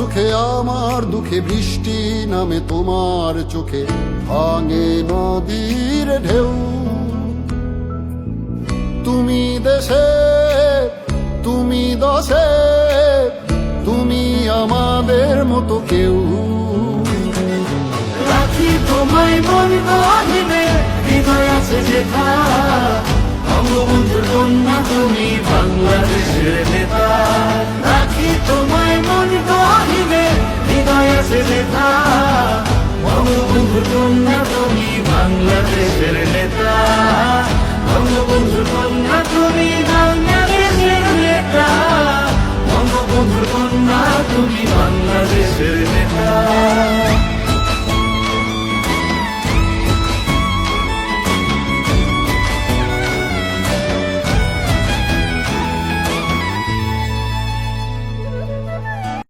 সুখে আমার দুঃখে বৃষ্টি নামে তোমার চোখে ভাঙে নদীর ঢেউ। তুমি দেশে, তুমি দশে, তুমি আমাদের মতো কেউ। রাখি তোমায় মন গহিনে হৃদয় আছে যেথা levar.